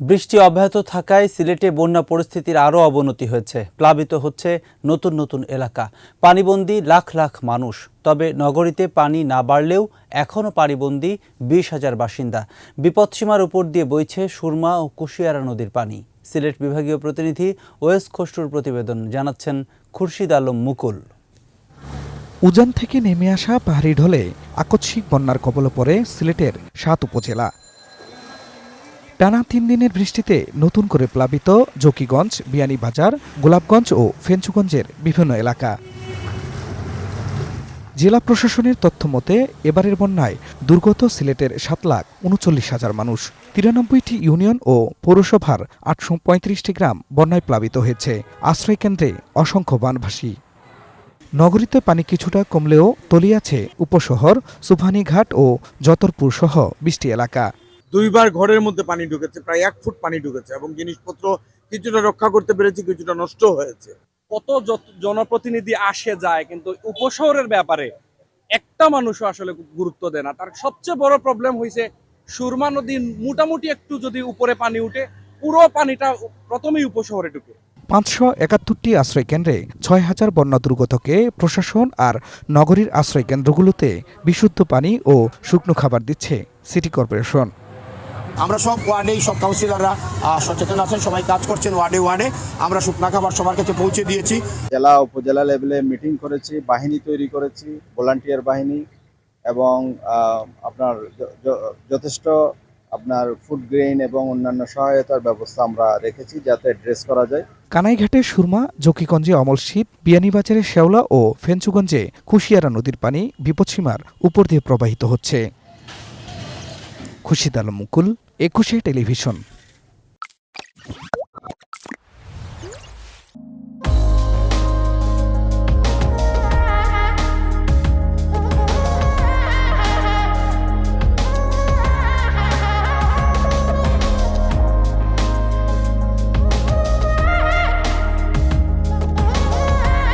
বৃষ্টি অব্যাহত থাকায় সিলেটে বন্যা পরিস্থিতির আরও অবনতি হয়েছে। প্লাবিত হচ্ছে নতুন নতুন এলাকা। পানিবন্দী লাখ লাখ মানুষ। তবে নগরীতে পানি না বাড়লেও এখনও পানিবন্দী বিশ হাজার বাসিন্দা। বিপদসীমার উপর দিয়ে বইছে সুরমা ও কুশিয়ারা নদীর পানি। সিলেট বিভাগীয় প্রতিনিধি ওয়েস খসরুর প্রতিবেদন জানাচ্ছেন খুরশিদ আলম মুকুল। উজান থেকে নেমে আসা পাহাড়ি ঢলে আকস্মিক বন্যার কবলে পড়ে সিলেটের সাত উপজেলা। টানা তিন দিনের বৃষ্টিতে নতুন করে প্লাবিত জকিগঞ্জ, বিয়ানীবাজার, গোলাপগঞ্জ ও ফেঞ্চুগঞ্জের বিভিন্ন এলাকা। জেলা প্রশাসনের তথ্য মতে, এবারের বন্যায় দুর্গত সিলেটের সাত লাখ উনচল্লিশ হাজার মানুষ, তিরানব্বইটি ইউনিয়ন ও পৌরসভার আটশো পঁয়ত্রিশটি গ্রাম বন্যায় প্লাবিত হয়েছে। আশ্রয়কেন্দ্রে অসংখ্য বানভাসী নগরীতে পানি কিছুটা কমলেও তলিয়াছে উপশহর, সুভানীঘাট ও যতরপুর সহ বৃষ্টি এলাকা। দুইবার ঘরের মধ্যে পানি ঢুকেছে প্রায় এক ফুট পানি ঢুকেছে এবং জিনিসপত্র কিছুটা রক্ষা করতে পেরেছি কিছুটা নষ্ট হয়েছে। কত যত- জনপ্রতিনিধি আসে যায় কিন্তু উপশহরের ব্যাপারে একটা মানুষও আসলে গুরুত্ব দেয় না। তার সবচেয়ে বড় প্রবলেম হয়েছে সুরমা নদী মোটামুটি একটু যদি উপরে পানি উঠে পুরো পানিটা প্রথমেই উপশহরে ঢুকে। পাঁচশো একাত্তরটি আশ্রয়কেন্দ্রে ছয় হাজার বন্যা দুর্গতকে প্রশাসন আর নগরীর আশ্রয়কেন্দ্রগুলোতে বিশুদ্ধ পানি ও শুকনো খাবার দিচ্ছে সিটি কর্পোরেশন। আমরা সব ওয়ার্ডেই সব কাউন্সিলররা সচেতন আছেন সবাই কাজ করছেন ওয়ার্ডে ওয়ার্ডে। আমরা শুকনা খাবার সবার কাছে পৌঁছে দিয়েছি। জেলা উপজেলা লেভেলে মিটিং করেছি বাহিনী তৈরি করেছি ভলান্টিয়ার বাহিনী এবং আপনার যথেষ্ট আপনার ফুড গ্রেইন এবং অন্যান্য সহায়তার ব্যবস্থা আমরা রেখেছি যাতে ড্রেস করা যায়। কানাইঘাটে সুরমা জকিগঞ্জে অমল শীত বিয়ানীবাজারে শেওলা ও ফেঞ্চুগঞ্জে কুশিয়ারা নদীর পানি বিপদসীমার উপর দিয়ে প্রবাহিত হচ্ছে। খুশিদাল মুকুল একুশে টেলিভিশন।